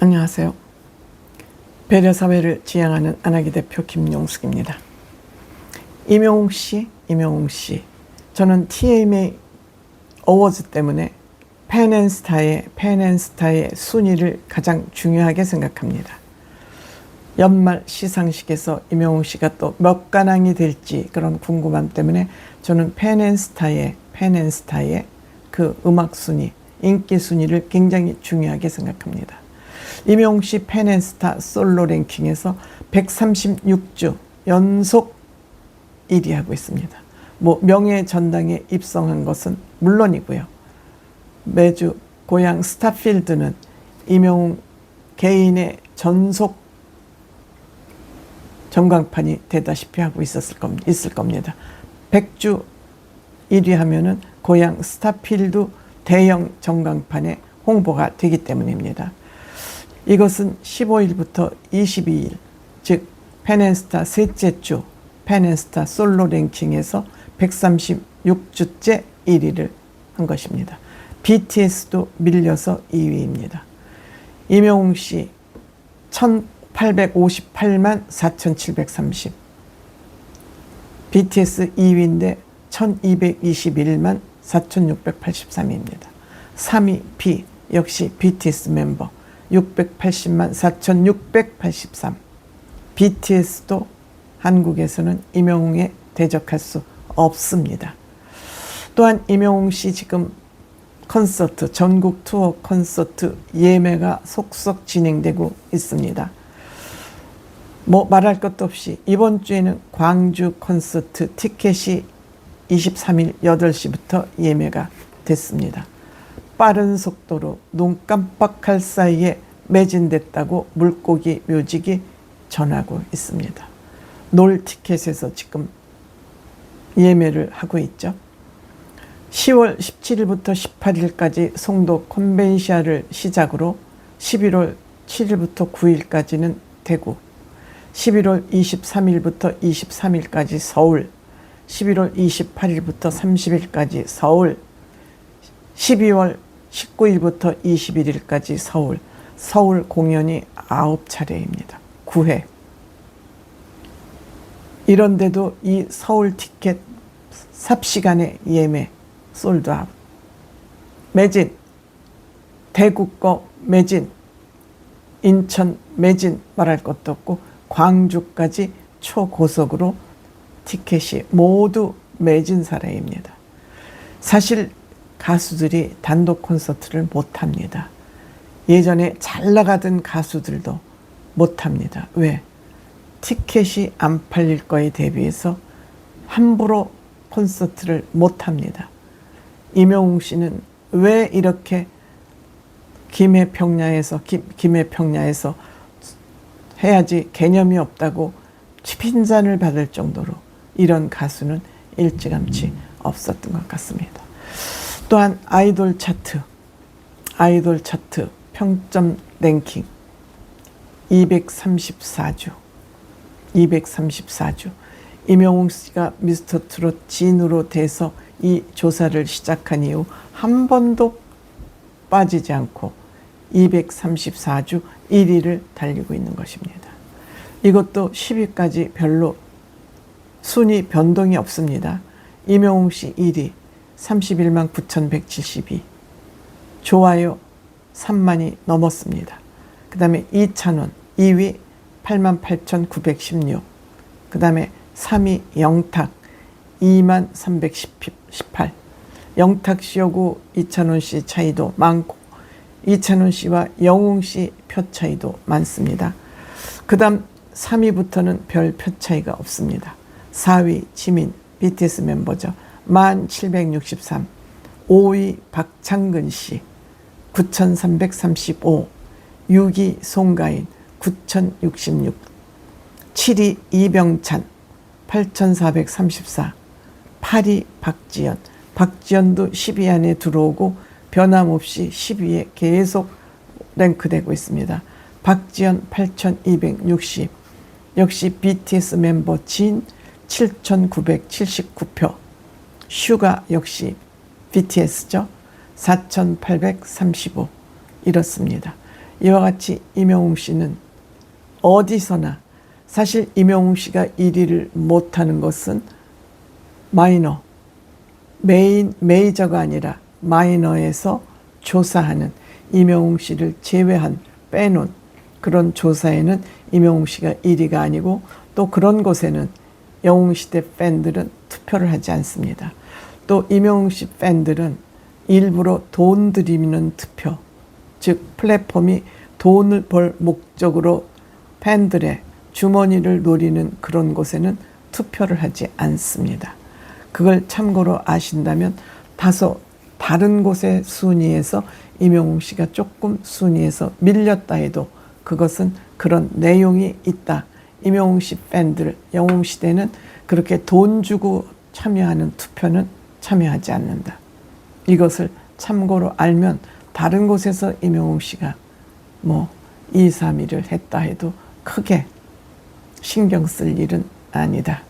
안녕하세요. 배려사회를 지향하는 안하기 대표 김용숙입니다. 임영웅 씨, 임영웅 씨. 저는 TMA 어워즈 때문에 펜앤스타의 펜앤스타의 순위를 가장 중요하게 생각합니다. 연말 시상식에서 임영웅 씨가 또몇 관왕이 될지 그런 궁금함 때문에 저는 펜앤스타의 펜앤스타의 그 음악 순위, 인기 순위를 굉장히 중요하게 생각합니다. 임영웅 씨 펜앤스타 솔로 랭킹에서 136주 연속 1위 하고 있습니다. 뭐 명예 전당에 입성한 것은 물론이고요. 매주 고향 스타필드는 임영웅 개인의 전속 전광판이 되다시피 하고 있었을 겁, 있을 겁니다. 100주 1위 하면은 고향 스타필드 대형 전광판에 홍보가 되기 때문입니다. 이것은 15일부터 22일, 즉 펜앤스타 셋째 주 펜앤스타 솔로 랭킹에서 136주째 1위를 한 것입니다. BTS도 밀려서 2위입니다. 임영웅 씨 1858만 4730. BTS 2위인데 1221만 4683입니다. 3위 B 역시 BTS 멤버 680만 4683. BTS도 한국에서는 임영웅에 대적할 수 없습니다. 또한 임영웅 씨 지금 콘서트, 전국 투어 콘서트 예매가 속속 진행되고 있습니다. 뭐 말할 것도 없이 이번 주에는 광주 콘서트 티켓이 23일 8시부터 예매가 됐습니다. 빠른 속도로 눈 깜빡할 사이에 매진됐다고 물고기 묘직이 전하고 있습니다. 놀 티켓에서 지금 예매를 하고 있죠. 10월 17일부터 18일까지 송도 컨벤시아를 시작으로 11월 7일부터 9일까지는 대구, 11월 23일부터 23일까지 서울, 11월 28일부터 30일까지 서울, 12월 19일부터 21일까지 서울, 서울 공연이 9차례입니다. 9회. 이런데도 이 서울 티켓 삽시간에 예매 솔드아웃. 매진, 대구 거 매진, 인천 매진 말할 것도 없고 광주까지 초고속으로 티켓이 모두 매진 사례입니다. 사실 가수들이 단독 콘서트를 못 합니다. 예전에 잘 나가던 가수들도 못 합니다. 왜? 티켓이 안 팔릴 거에 대비해서 함부로 콘서트를 못 합니다. 임영웅 씨는 왜 이렇게 김해평야에서 김, 김해평야에서 해야지 개념이 없다고 핀잔을 받을 정도로 이런 가수는 일찌감치 없었던 것 같습니다. 또한 아이돌 차트, 아이돌 차트 평점 랭킹 234주, 234주. 임영웅 씨가 미스터 트롯 진으로 돼서 이 조사를 시작한 이후 한 번도 빠지지 않고 234주 1위를 달리고 있는 것입니다. 이것도 10위까지 별로 순위 변동이 없습니다. 임영웅 씨 1위 31만 9,172. 좋아요 3만이 넘었습니다. 그 다음에 이찬원 2위 8만 8,916. 그 다음에 3위 영탁 2만 318. 영탁 씨하고 이찬원 씨 차이도 많고 이찬원 씨와 영웅 씨 표 차이도 많습니다. 그 다음 3위부터는 별 표 차이가 없습니다. 4위 지민 BTS 멤버죠. 1763. 5위 박창근 씨 9335. 6위 송가인 9066. 7위 이병찬 8434. 8위 박지연. 박지연도 10위 안에 들어오고 변함없이 10위에 계속 랭크되고 있습니다. 박지연 8260. 역시 BTS 멤버 진 7979표. 슈가 역시 BTS죠. 4835. 이렇습니다. 이와 같이 임영웅 씨는 어디서나 사실 임영웅 씨가 1위를 못하는 것은 마이너, 메인, 메이저가 아니라 마이너에서 조사하는 임영웅 씨를 제외한 빼놓은 그런 조사에는 임영웅 씨가 1위가 아니고 또 그런 곳에는 영웅 시대 팬들은 투표를 하지 않습니다. 또 임영웅 씨 팬들은 일부러 돈 들이는 투표, 즉 플랫폼이 돈을 벌 목적으로 팬들의 주머니를 노리는 그런 곳에는 투표를 하지 않습니다. 그걸 참고로 아신다면 다소 다른 곳의 순위에서 임영웅 씨가 조금 순위에서 밀렸다 해도 그것은 그런 내용이 있다. 임영웅 씨 팬들, 영웅 시대는 그렇게 돈 주고 참여하는 투표는 참여하지 않는다. 이것을 참고로 알면 다른 곳에서 임영웅 씨가 뭐 2, 3위를 했다 해도 크게 신경 쓸 일은 아니다.